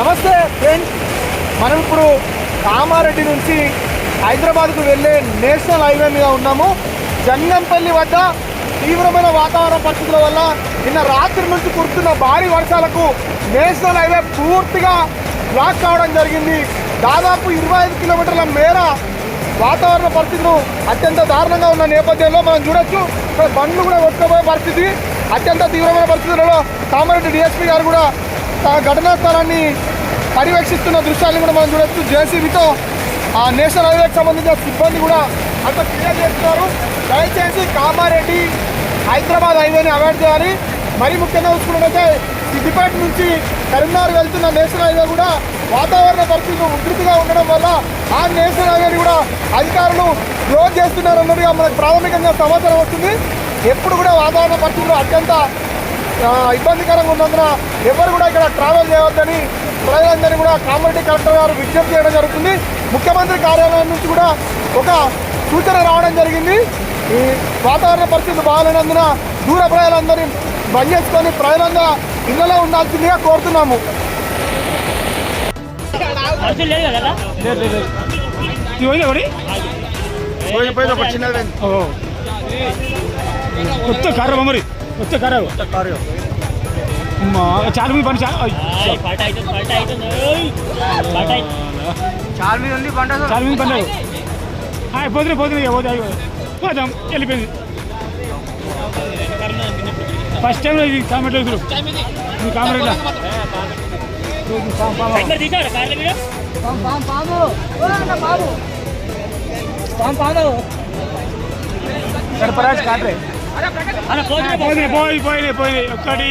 నమస్తే ఫ్రెండ్స్. మనం ఇప్పుడు కామారెడ్డి నుంచి హైదరాబాద్కు వెళ్ళే నేషనల్ హైవే మీద ఉన్నాము. జంగంపల్లి వద్ద తీవ్రమైన వాతావరణ పరిస్థితుల వల్ల నిన్న రాత్రి నుంచి కురుతున్న భారీ వర్షాలకు నేషనల్ హైవే పూర్తిగా బ్లాక్ కావడం జరిగింది. దాదాపు ఇరవై ఐదు కిలోమీటర్ల మేర వాతావరణ పరిస్థితులు అత్యంత దారుణంగా ఉన్న నేపథ్యంలో మనం చూడొచ్చు. ఇక్కడ బండ్లు కూడా కొట్టుకుపోయే పరిస్థితి. అత్యంత తీవ్రమైన పరిస్థితులలో కామారెడ్డి డిఎస్పీ గారు కూడా ఘటనా స్థలాన్ని పర్యవేక్షిస్తున్న దృశ్యాన్ని కూడా మనం చూడొచ్చు. జేసీబీతో ఆ నేషనల్ హైవేకి సంబంధించిన సిబ్బంది కూడా అంత క్లియర్ చేస్తున్నారు. దయచేసి కామారెడ్డి హైదరాబాద్ హైవేని అవాయిడ్ చేయాలి. మరీ ముఖ్యంగా చూసుకున్నట్టయితే సిద్దిపేట నుంచి కరీంనగర్ వెళ్తున్న నేషనల్ హైవే కూడా వాతావరణ పరిస్థితులు ఉధృతిగా ఉండడం వల్ల ఆ నేషనల్ హైవేని కూడా అధికారులు క్లోజ్ చేస్తున్నారన్నది మనకు ప్రాథమికంగా సమాచారం వస్తుంది. ఎప్పుడు కూడా వాతావరణ పరిస్థితులు అత్యంత ఇబ్బందికరంగా ఉన్నందున ఎవరు కూడా ఇక్కడ ట్రావెల్ చేయవద్దని ప్రజలందరినీ కూడా కామారెడ్డి కలెక్టర్ గారు విజ్ఞప్తి చేయడం జరుగుతుంది. ముఖ్యమంత్రి కార్యాలయం నుంచి కూడా ఒక సూచన రావడం జరిగింది. ఈ వాతావరణ పరిస్థితులు బాగాలేనందున దూర ప్రజలందరినీ బంద్ చేసుకొని ప్రజలంగా ఇళ్ళలో ఉండాల్సిందిగా కోరుతున్నాము. उससे कर रहे हो? कर रहे हो। माँ चार मिनट बन चार आई फाटा आई तो फाटा आई तो नहीं फाटा चार मिनट ओनली बन चार मिनट बन रहा बोल रहे बोल रहे हो जाइए हो जाओ एलिपेन फ़र्स्ट टाइम रही काम मतलब शुरू। नहीं। काम रहेगा काम काम दीजा कार ले काम काम ओ ना बाबू काम काम कड़पराज काट रहे। పోయినాయి పోయి పోయినాయి పోయినాయి ఒకటి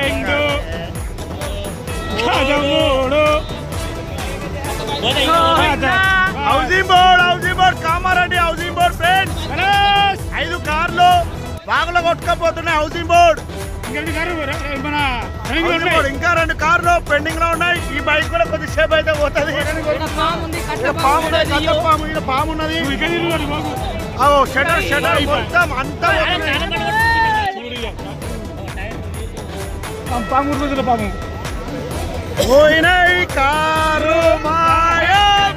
రెండు. మూడు. Housing board housing board Kamareddy housing board friends. ఐదు కార్లు వాగులో కొట్టుకపోతున్నాయి హౌసింగ్ బోర్డ్. ఇంకా రెండు కార్లు పెండింగ్లో ఉన్నాయి. ఈ బైక్ కూడా కొద్దిసేపు అయితే పోతుంది. పాము పాము పాము ఉన్నది. షటర్ షటర్ మొత్తం అంతా పాము, పాము రోజుల పాము పోయినాయి కారు మాయం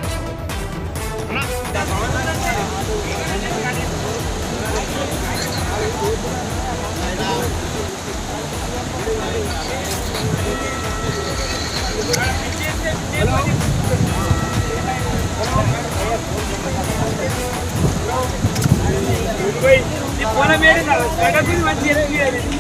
పొలం వేడి జగత్తుని మంచి